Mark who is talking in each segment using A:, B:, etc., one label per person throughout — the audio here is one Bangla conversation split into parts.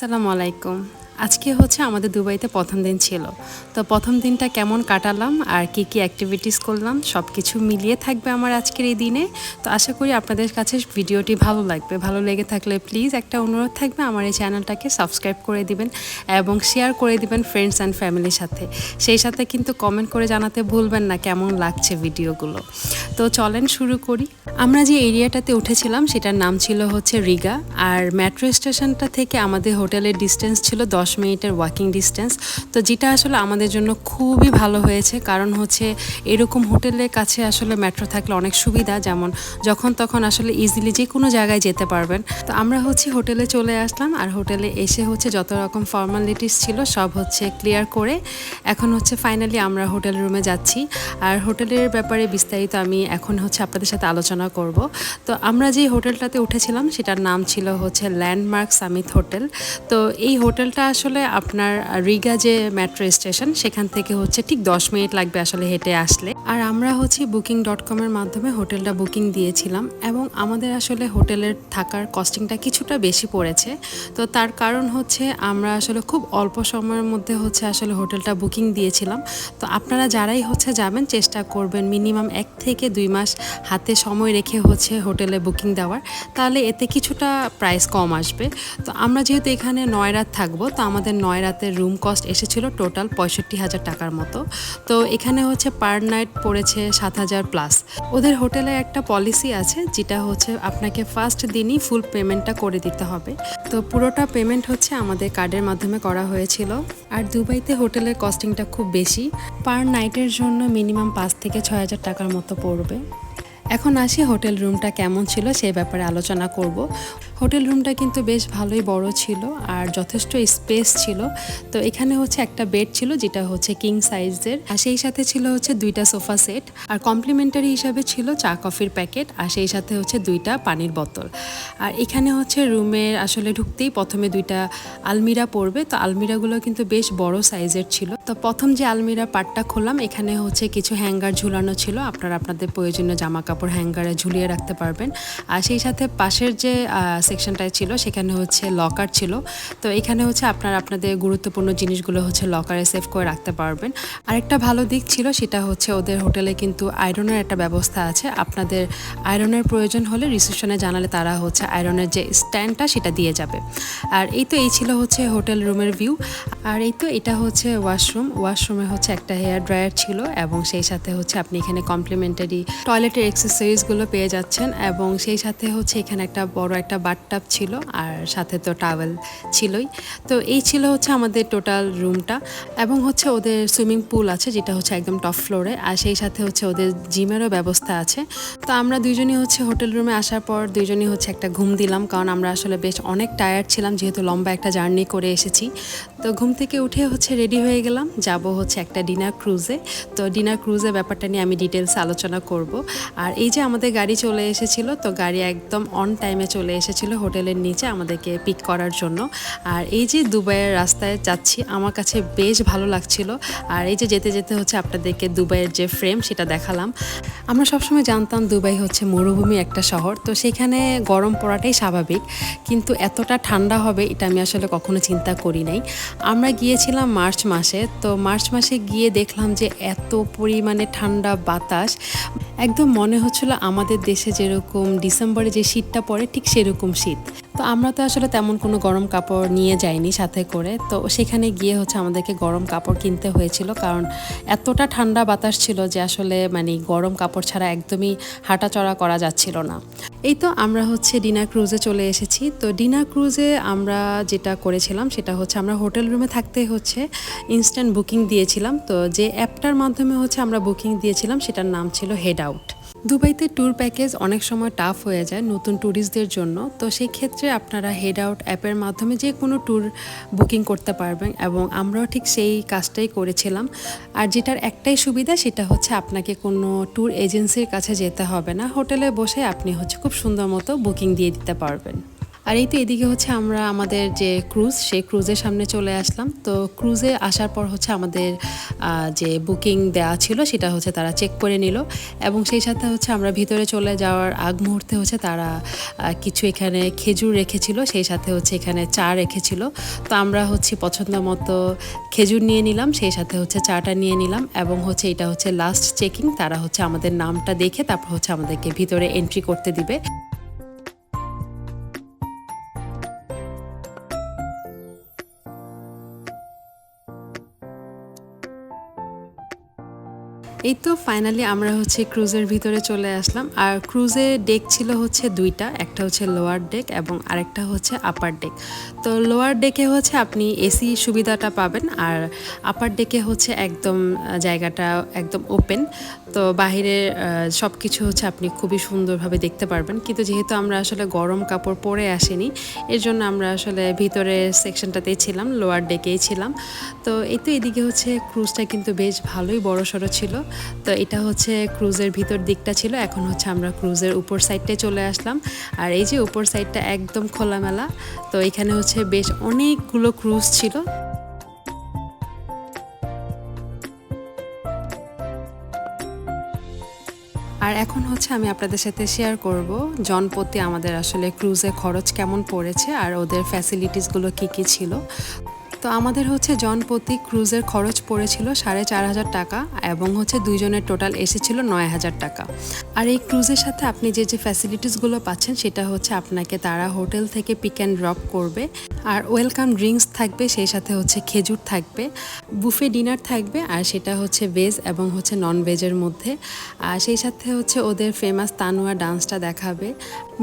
A: Assalamualaikum. আজকে হচ্ছে আমাদের দুবাইতে প্রথম দিন ছিল। তো প্রথম দিনটা কেমন কাটালাম, আর কি কি অ্যাক্টিভিটিস করলাম সব কিছু মিলিয়ে থাকবে আমার আজকের এই দিনে। তো আশা করি আপনাদের কাছে ভিডিওটি ভালো লাগবে। ভালো লেগে থাকলে প্লিজ একটা অনুরোধ থাকবে, আমার এই চ্যানেলটাকে সাবস্ক্রাইব করে দিবেন এবং শেয়ার করে দিবেন ফ্রেন্ডস অ্যান্ড ফ্যামিলির সাথে। সেই সাথে কিন্তু কমেন্ট করে জানাতে ভুলবেন না কেমন লাগছে ভিডিওগুলো। তো চলেন শুরু করি। আমরা যে এরিয়াটাতে উঠেছিলাম, সেটার নাম ছিল হচ্ছে রিগা। আর মেট্রো স্টেশনটা থেকে আমাদের হোটেলের ডিস্টেন্স ছিল দশ মিনিটের ওয়াকিং ডিস্টেন্স তো যেটা আসলে আমাদের জন্য খুবই ভালো হয়েছে, কারণ হচ্ছে এরকম হোটেলের কাছে আসলে মেট্রো থাকলে অনেক সুবিধা, যেমন যখন তখন আসলে ইজিলি যে কোনো জায়গায় যেতে পারবেন। তো আমরা হচ্ছে হোটেলে চলে আসলাম, আর হোটেলে এসে হচ্ছে যত রকম ফর্মালিটিস ছিল সব হচ্ছে ক্লিয়ার করে এখন হচ্ছে ফাইনালি আমরা হোটেল রুমে যাচ্ছি। আর হোটেলের ব্যাপারে বিস্তারিত আমি এখন হচ্ছে আপনাদের সাথে আলোচনা করব। তো আমরা যে হোটেলটাতে উঠেছিলাম, সেটার নাম ছিল হচ্ছে ল্যান্ডমার্ক সামিত হোটেল তো এই হোটেলটা আসলে আপনার রিগা যে মেট্রো স্টেশন সেখান থেকে হচ্ছে ঠিক দশ মিনিট লাগবে আসলে হেঁটে আসলে। আর আমরা হচ্ছে বুকিং ডট কমের মাধ্যমে হোটেলটা বুকিং দিয়েছিলাম এবং আমাদের আসলে হোটেলের থাকার কস্টিংটা কিছুটা বেশি পড়েছে। তো তার কারণ হচ্ছে আমরা আসলে খুব অল্প সময়ের মধ্যে হচ্ছে আসলে হোটেলটা বুকিং দিয়েছিলাম। তো আপনারা যারাই হচ্ছে যাবেন, চেষ্টা করবেন মিনিমাম এক থেকে দুই মাস হাতে সময় রেখে হচ্ছে হোটেলে বুকিং দেওয়ার। তাহলে এতে কিছুটা প্রাইস কম আসবে। তো আমরা যেহেতু এখানে নয় রাত থাকব, তো আমাদের নয় রাতের রুম কস্ট এসেছিল টোটাল পঁয়ষট্টি হাজার টাকার মতো। তো এখানে হচ্ছে পার নাইট পড়েছে সাত হাজার প্লাস ওদের হোটেলে একটা পলিসি আছে, যেটা হচ্ছে আপনাকে ফার্স্ট দিনই ফুল পেমেন্টটা করে দিতে হবে। তো পুরোটা পেমেন্ট হচ্ছে আমাদের কার্ডের মাধ্যমে করা হয়েছিল। আর দুবাইতে হোটেলের কস্টিংটা খুব বেশি। পার নাইটের জন্য মিনিমাম পাঁচ থেকে ছয় হাজার টাকার মতো পড়বে। এখন আসি হোটেল রুমটা কেমন ছিল সেই ব্যাপারে আলোচনা করব। হোটেল রুমটা কিন্তু বেশ ভালোই বড় ছিল আর যথেষ্ট স্পেস ছিল। তো এখানে হচ্ছে একটা বেড ছিল যেটা হচ্ছে কিং সাইজের। আর সেই সাথে ছিল হচ্ছে দুইটা সোফা সেট। আর কমপ্লিমেন্টারি হিসাবে ছিল চা, কফির প্যাকেট। আর সেই সাথে হচ্ছে দুইটা পানির বোতল। আর এখানে হচ্ছে রুমের আসলে ঢুকতেই প্রথমে দুইটা আলমিরা পড়বে। তো আলমিরাগুলো কিন্তু বেশ বড় সাইজের ছিল। তো প্রথম যে আলমিরা পার্টটা খোলাম, এখানে হচ্ছে কিছু হ্যাঙ্গার ঝুলানো ছিল। আপনারা আপনাদের প্রয়োজনীয় জামা কাপড় হ্যাঙ্গারে ঝুলিয়ে রাখতে পারবেন। আর সেই সাথে পাশের যে সেকশনটায় ছিল, সেখানে হচ্ছে লকার ছিল। তো এখানে হচ্ছে আপনার আপনাদের গুরুত্বপূর্ণ জিনিসগুলো হচ্ছে লকারে সেভ করে রাখতে পারবেন। আরেকটা ভালো দিক ছিল, সেটা হচ্ছে ওদের হোটেলে কিন্তু আয়রনের একটা ব্যবস্থা আছে। আপনাদের আয়রনের প্রয়োজন হলে রিসেপশনে জানালে তারা হচ্ছে আয়রনের যে স্ট্যান্ডটা সেটা দিয়ে যাবে। আর এই তো এই ছিল হচ্ছে হোটেল রুমের ভিউ। আর এই তো এটা হচ্ছে ওয়াশরুম। ওয়াশরুমে হচ্ছে একটা হেয়ার ড্রায়ার ছিল এবং সেই সাথে হচ্ছে আপনি এখানে কমপ্লিমেন্টারি টয়লেটের এক্সেসরিজগুলো পেয়ে যাচ্ছেন এবং সেই সাথে হচ্ছে এখানে একটা বড় একটা বাথটাব ছিল আর সাথে তো টাওয়েল ছিলই। তো এই ছিল হচ্ছে আমাদের টোটাল রুমটা এবং হচ্ছে ওদের সুইমিং পুল আছে যেটা হচ্ছে একদম টপ ফ্লোরে আর সেই সাথে হচ্ছে ওদের জিমেরও ব্যবস্থা আছে। তো আমরা দুইজনই হচ্ছে হোটেল রুমে আসার পর দুইজনই হচ্ছে একটা ঘুম দিলাম কারণ আমরা আসলে বেশ অনেক টায়ার্ড ছিলাম যেহেতু লম্বা একটা জার্নি করে এসেছি। তো ঘুম থেকে উঠে হচ্ছে রেডি হয়ে গেলাম, যাব হচ্ছে একটা ডিনার ক্রুজে তো ডিনার ক্রুজের ব্যাপারটা নিয়ে আমি ডিটেলস আলোচনা করব। আর এই যে আমাদের গাড়ি চলে এসেছিল, তো গাড়ি একদম অন টাইমে চলে এসেছিল। হোটেলের নিচে আমাদেরকে পিক করার জন্য। আর এই যে দুবাইয়ের রাস্তায় যাচ্ছি, আমার কাছে বেশ ভালো লাগছিল। আর এই যে যেতে যেতে হচ্ছে আপনাদেরকে দুবাইয়ের যে ফ্রেম সেটা দেখালাম। আমরা সবসময় জানতাম দুবাই হচ্ছে মরুভূমি একটা শহর, তো সেখানে গরম পড়াটাই স্বাভাবিক। কিন্তু এতটা ঠান্ডা হবে, এটা আমি আসলে কখনো চিন্তা করি নাই। আমরা গিয়েছিলাম মার্চ মাসে, তো মার্চ মাসে গিয়ে দেখলাম যে এত পরিমাণে ঠান্ডা বাতাস। একদম মনে হচ্ছিল আমাদের দেশে যেরকম ডিসেম্বরে যে শীতটা পড়ে ঠিক সেরকম শীত। তো আমরা তো আসলে তেমন কোনো গরম কাপড় নিয়ে যাইনি সাথে করে। তো সেখানে গিয়ে হচ্ছে আমাদেরকে গরম কাপড় কিনতে হয়েছিল। কারণ এতটা ঠান্ডা বাতাস ছিল যে আসলে মানে গরম কাপড় ছাড়া একদমই হাঁটাচড়া করা যাচ্ছিল না। এই তো আমরা হচ্ছে ডিনার ক্রুজে চলে এসেছি। তো ডিনার ক্রুজে আমরা যেটা করেছিলাম সেটা হচ্ছে আমরা হোটেল রুমে থাকতে হচ্ছে ইনস্ট্যান্ট বুকিং দিয়েছিলাম। তো যে অ্যাপটার মাধ্যমে হচ্ছে আমরা বুকিং দিয়েছিলাম সেটার নাম ছিল হেড আউট দুবাইতে ট্যুর প্যাকেজ অনেক সময় টাফ হয়ে যায় নতুন ট্যুরিস্টদের জন্য। তো সেই ক্ষেত্রে আপনারা হেড আউট অ্যাপের মাধ্যমে যে কোনো ট্যুর বুকিং করতে পারবেন এবং আমরাও ঠিক সেই কাজটাই করেছিলাম। আর যেটার একটাই সুবিধা সেটা হচ্ছে আপনাকে কোনো ট্যুর এজেন্সির কাছে যেতে হবে না। হোটেলে বসে আপনি হচ্ছে খুব সুন্দর মতো বুকিং দিয়ে দিতে পারবেন। আর এই তো এদিকে হচ্ছে আমরা আমাদের যে ক্রুজ সেই ক্রুজের সামনে চলে আসলাম। তো ক্রুজে আসার পর হচ্ছে আমাদের যে বুকিং দেওয়া ছিল সেটা হচ্ছে তারা চেক করে নিল। এবং সেই সাথে হচ্ছে আমরা ভিতরে চলে যাওয়ার আগ মুহূর্তে হচ্ছে তারা কিছু এখানে খেজুর রেখেছিল, সেই সাথে হচ্ছে এখানে চা রেখেছিল। তো আমরা হচ্ছে পছন্দ মতো খেজুর নিয়ে নিলাম, সেই সাথে হচ্ছে চাটা নিয়ে নিলাম এবং হচ্ছে এটা হচ্ছে লাস্ট চেকিং তারা হচ্ছে আমাদের নামটা দেখে তারপর হচ্ছে আমাদেরকে ভিতরে এন্ট্রি করতে দিবে। এই তো ফাইনালি আমরা হচ্ছে ক্রুজের ভিতরে চলে আসলাম। আর ক্রুজে ডেক ছিল হচ্ছে দুইটা, একটা হচ্ছে লোয়ার ডেক এবং আরেকটা হচ্ছে আপার ডেক তো লোয়ার ডেকে হচ্ছে আপনি এসি সুবিধাটা পাবেন আর আপার ডেকে হচ্ছে একদম জায়গাটা একদম ওপেন তো বাহিরে সব কিছু হচ্ছে আপনি খুবই সুন্দরভাবে দেখতে পারবেন। কিন্তু যেহেতু আমরা আসলে গরম কাপড় পরে আসিনি, এর জন্য আমরা আসলে ভিতরের সেকশনটাতেই ছিলাম লোয়ার ডেকেই ছিলাম। তো এই তো এদিকে হচ্ছে ক্রুজটা কিন্তু বেশ ভালোই বড় সড়ো ছিল। তো এটা হচ্ছে ক্রুজের ভিতর দিকটা ছিল, এখন হচ্ছে আমরা ক্রুজের উপর সাইডটায় চলে আসলাম। আর এই যে উপর সাইডটা একদম খোলামেলা, তো এখানে হচ্ছে বেশ অনেকগুলো ক্রুজ ছিল। আর এখন হচ্ছে আমি আপনাদের সাথে শেয়ার করব জনপ্রতি আমাদের আসলে ক্রুজে খরচ কেমন পড়েছে আর ওদের ফ্যাসিলিটিসগুলো কী কী ছিল। তো আমাদের হচ্ছে জনপ্রতি ক্রুজের খরচ পড়েছিল সাড়ে চার হাজার টাকা এবং হচ্ছে দুইজনের টোটাল এসেছিল নয় হাজার টাকা। আর এই ক্রুজের সাথে আপনি যে যে ফ্যাসিলিটিসগুলো পাচ্ছেন, সেটা হচ্ছে আপনাকে তারা হোটেল থেকে পিক অ্যান্ড ড্রপ করবে। আর ওয়েলকাম ড্রিঙ্কস থাকবে, সেই সাথে হচ্ছে খেজুর থাকবে, বুফে ডিনার থাকবে, আর সেটা হচ্ছে ভেজ এবং হচ্ছে নন ভেজের মধ্যে। আর সেই সাথে হচ্ছে ওদের ফেমাস তানুয়া ডান্সটা দেখাবে।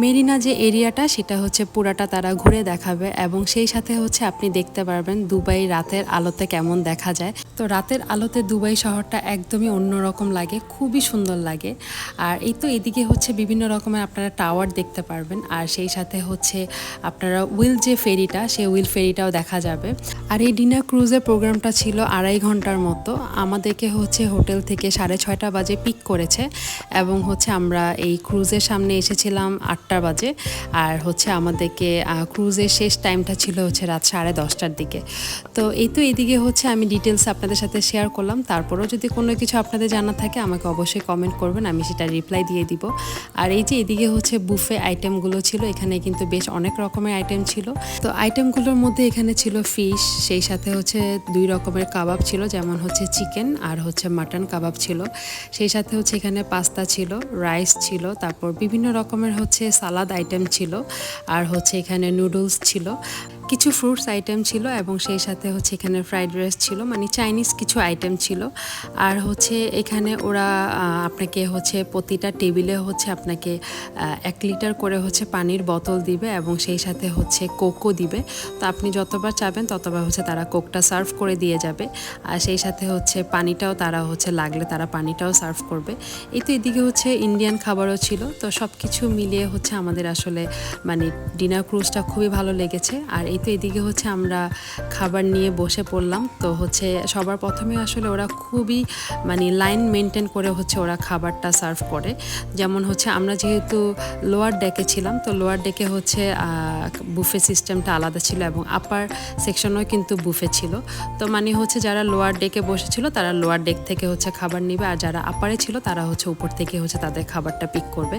A: মেরিনা যে এরিয়াটা, সেটা হচ্ছে পুরাটা তারা ঘুরে দেখাবে এবং সেই সাথে হচ্ছে আপনি দেখতে পারবেন দুবাই রাতের আলোতে কেমন দেখা যায়। তো রাতের আলোতে দুবাই শহরটা একদমই অন্যরকম লাগে, খুবই সুন্দর লাগে। আর এই তো এদিকে হচ্ছে বিভিন্ন রকমের আপনারা টাওয়ার দেখতে পারবেন। আর সেই সাথে হচ্ছে আপনারা উইল যে ফেরিটা সেই উইল ফেরিটাও দেখা যাবে। আর এই ডিনার ক্রুজের প্রোগ্রামটা ছিল আড়াই ঘণ্টার মতো। আমাদেরকে হচ্ছে হোটেল থেকে সাড়ে ছয়টা বাজে পিক করেছে এবং হচ্ছে আমরা এই ক্রুজের সামনে এসেছিলাম আটটা বাজে। আর হচ্ছে আমাদেরকে ক্রুজের শেষ টাইমটা ছিল হচ্ছে রাত সাড়ে দশটার দিকে। তো এই তো এদিকে হচ্ছে আমি ডিটেলস আপনাদের সাথে শেয়ার করলাম। তারপরেও যদি কোনো কিছু আপনাদের জানা থাকে আমাকে অবশ্যই কমেন্ট করবেন, আমি সেটা রিপ্লাই দিয়ে দিব। আর এই যে এদিকে হচ্ছে বুফে আইটেমগুলো ছিল, এখানে কিন্তু বেশ অনেক রকমের আইটেম ছিল। তো আইটেমগুলোর মধ্যে এখানে ছিল ফিশ, সেই সাথে হচ্ছে দুই রকমের কাবাব ছিল, যেমন হচ্ছে চিকেন আর হচ্ছে মাটন কাবাব ছিল। সেই সাথে হচ্ছে এখানে পাস্তা ছিল, রাইস ছিল, তারপর বিভিন্ন রকমের হচ্ছে সালাদ আইটেম ছিল, আর হচ্ছে এখানে নুডলস ছিল। কিছু ফ্রুটস আইটেম ছিল এবং সেই সাথে হচ্ছে এখানে ফ্রাইড রাইস ছিল মানে চাইনিজ কিছু আইটেম ছিল। আর হচ্ছে এখানে ওরা আপনাকে হচ্ছে প্রতিটা টেবিলে হচ্ছে আপনাকে এক লিটার করে হচ্ছে পানির বোতল দিবে এবং সেই সাথে হচ্ছে কোকও দিবে। তো আপনি যতবার চাবেন ততবার হচ্ছে তারা কোকটা সার্ভ করে দিয়ে যাবে। আর সেই সাথে হচ্ছে পানিটাও তারা হচ্ছে লাগলে তারা পানিটাও সার্ভ করবে। এই তো এদিকে হচ্ছে ইন্ডিয়ান খাবারও ছিল। তো সব কিছু মিলিয়ে হচ্ছে আমাদের আসলে মানে ডিনার ক্রুজটা খুবই ভালো লেগেছে। আর এই তো এদিকে হচ্ছে আমরা খাবার নিয়ে বসে পড়লাম। তো হচ্ছে সবার প্রথমে আসলে ওরা খুবই মানে লাইন মেনটেন করে হচ্ছে ওরা খাবারটা সার্ভ করে। যেমন হচ্ছে আমরা যেহেতু লোয়ার ডেকে ছিলাম, তো লোয়ার ডেকে হচ্ছে বুফে সিস্টেমটা আলাদা ছিল এবং আপার সেকশনেও কিন্তু বুফে ছিল। তো মানে হচ্ছে যারা লোয়ার ডেকে বসেছিল, তারা লোয়ার ডেক থেকে হচ্ছে খাবার নিবে আর যারা আপারে ছিল, তারা হচ্ছে উপর থেকে হচ্ছে তাদের খাবারটা পিক করবে।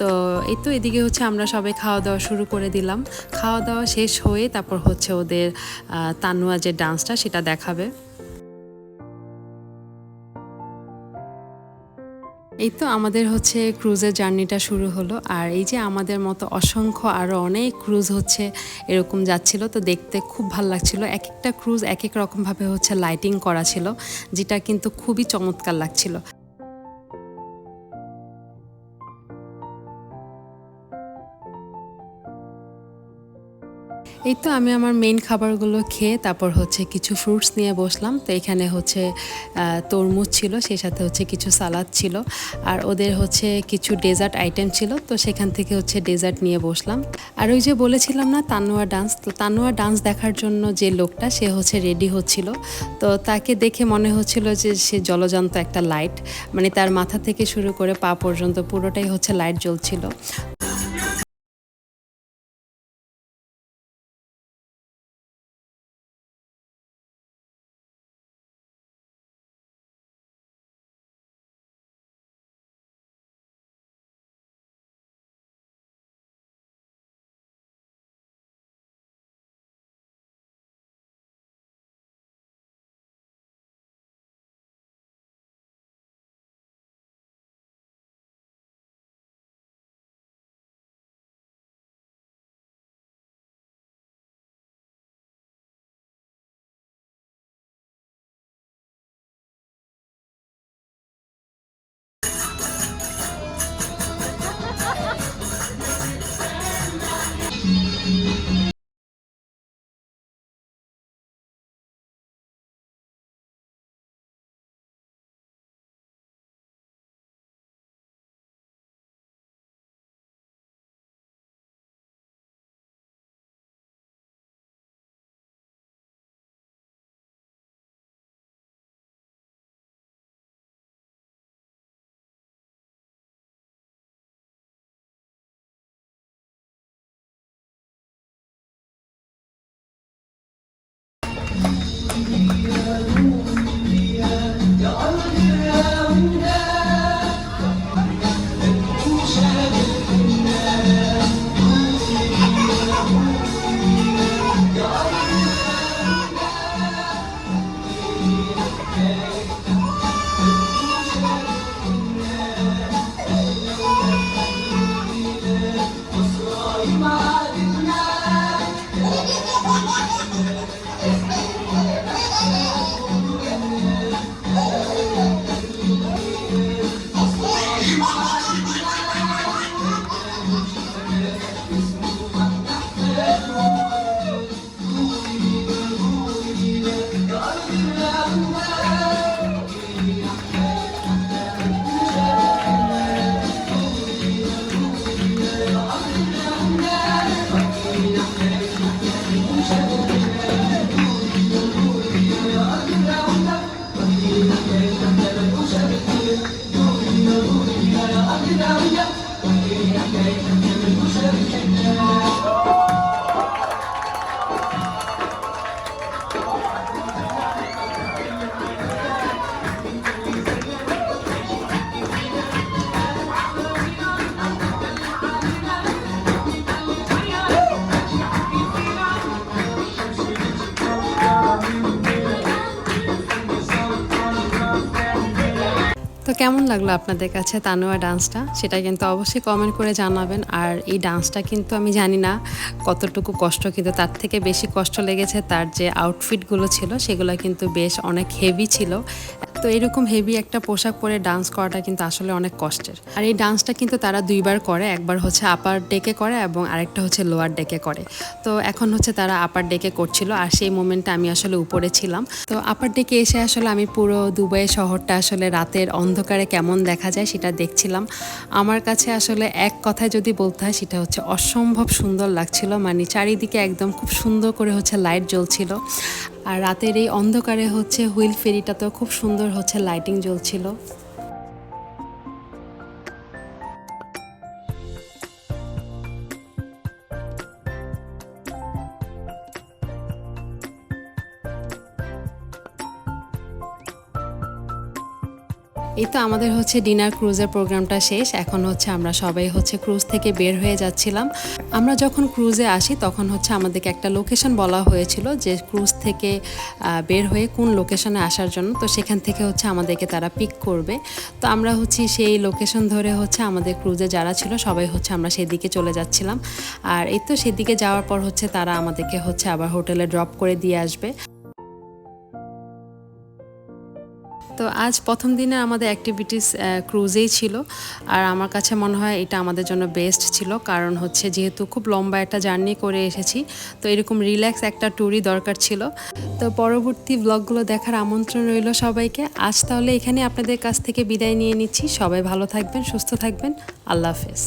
A: তো এই তো এদিকে হচ্ছে আমরা সবাই খাওয়া দাওয়া শুরু করে দিলাম। খাওয়া দাওয়া শেষ হয়ে তারপর হচ্ছে ওদের তানুয়া যে ডান্সটা সেটা দেখাবে। এই তো আমাদের হচ্ছে ক্রুজের জার্নিটা শুরু হলো। আর এই যে আমাদের মতো অসংখ্য আরও অনেক ক্রুজ হচ্ছে এরকম যাচ্ছিল, তো দেখতে খুব ভালো লাগছিল। এক একটা ক্রুজ এক এক রকমভাবে হচ্ছে লাইটিং করা ছিল, যেটা কিন্তু খুবই চমৎকার লাগছিল। এই তো আমি আমার মেইন খাবারগুলো খেয়ে তারপর হচ্ছে কিছু ফ্রুটস নিয়ে বসলাম। তো এখানে হচ্ছে তরমুজ ছিল, সেই সাথে হচ্ছে কিছু সালাদ ছিল। আর ওদের হচ্ছে কিছু ডেজার্ট আইটেম ছিল, তো সেখান থেকে হচ্ছে ডেজার্ট নিয়ে বসলাম। আর ওই যে বলেছিলাম না, তানোয়া ডান্স তো তানোয়া ডান্স দেখার জন্য যে লোকটা, সে হচ্ছে রেডি হচ্ছিল। তো তাকে দেখে মনে হচ্ছিল যে সে জলজান্ত একটা লাইট মানে তার মাথা থেকে শুরু করে পা পর্যন্ত পুরোটাই হচ্ছে লাইট জ্বলছিল। তো কেমন লাগল আপনাদের কাছে তানোয়া ডান্সটা? সেটা কিন্তু অবশ্যই কমেন্ট করে জানাবেন। আর এই ডান্সটা কিন্তু আমি জানি না কতটুকু কষ্ট, কিন্তু তার থেকে বেশি কষ্ট লেগেছে তার যে আউটফিটগুলো ছিল, সেগুলো কিন্তু বেশ অনেক হেভি ছিল। তো এরকম হেভি একটা পোশাক পরে ডান্স করাটা কিন্তু আসলে অনেক কষ্টের। আর এই ডান্সটা কিন্তু তারা দুইবার করে, একবার হচ্ছে আপার ডেকে করে এবং আরেকটা হচ্ছে লোয়ার ডেকে করে। তো এখন হচ্ছে তারা আপার ডেকে করছিল আর সেই মোমেন্টে আমি আসলে উপরে ছিলাম। তো আপার ডেকে এসে আসলে আমি পুরো দুবাই শহরটা আসলে রাতের অন্ধকারে কেমন দেখা যায় সেটা দেখছিলাম। আমার কাছে আসলে এক কথায় যদি বলতে হয় সেটা হচ্ছে অসম্ভব সুন্দর লাগছিল। মানে চারিদিকে একদম খুব সুন্দর করে হচ্ছে লাইট জ্বলছিল। আর রাতের এই অন্ধকারে হচ্ছে হুইল ফেরিটা তো খুব সুন্দর হচ্ছে লাইটিং জ্বলছিল। এই তো আমাদের হচ্ছে ডিনার ক্রুজের প্রোগ্রামটা শেষ। এখন হচ্ছে আমরা সবাই হচ্ছে ক্রুজ থেকে বের হয়ে যাচ্ছিলাম। আমরা যখন ক্রুজে আসি, তখন হচ্ছে আমাদেরকে একটা লোকেশন বলা হয়েছিল যে ক্রুজ থেকে বের হয়ে কোন লোকেশনে আসার জন্য। তো সেখান থেকে হচ্ছে আমাদেরকে তারা পিক করবে। তো আমরা হচ্ছে সেই লোকেশন ধরে হচ্ছে আমাদের ক্রুজে যারা ছিল, সবাই হচ্ছে আমরা সেদিকে চলে যাচ্ছিলাম। আর এই তো সেদিকে যাওয়ার পর হচ্ছে তারা আমাদেরকে হচ্ছে আবার হোটেলে ড্রপ করে দিয়ে আসবে। তো আজ প্রথম দিনে আমাদের অ্যাক্টিভিটিস ক্রুজেই ছিল। আর আমার কাছে মনে হয় এটা আমাদের জন্য বেস্ট ছিল। কারণ হচ্ছে যেহেতু খুব লম্বা একটা জার্নি করে এসেছি, তো এরকম রিল্যাক্স একটা ট্যুরই দরকার ছিল। তো পরবর্তী ব্লগগুলো দেখার আমন্ত্রণ রইল সবাইকে। আজ তাহলে এখানে আপনাদের কাছ থেকে বিদায় নিয়ে নিচ্ছি। সবাই ভালো থাকবেন, সুস্থ থাকবেন। আল্লাহ হাফেজ।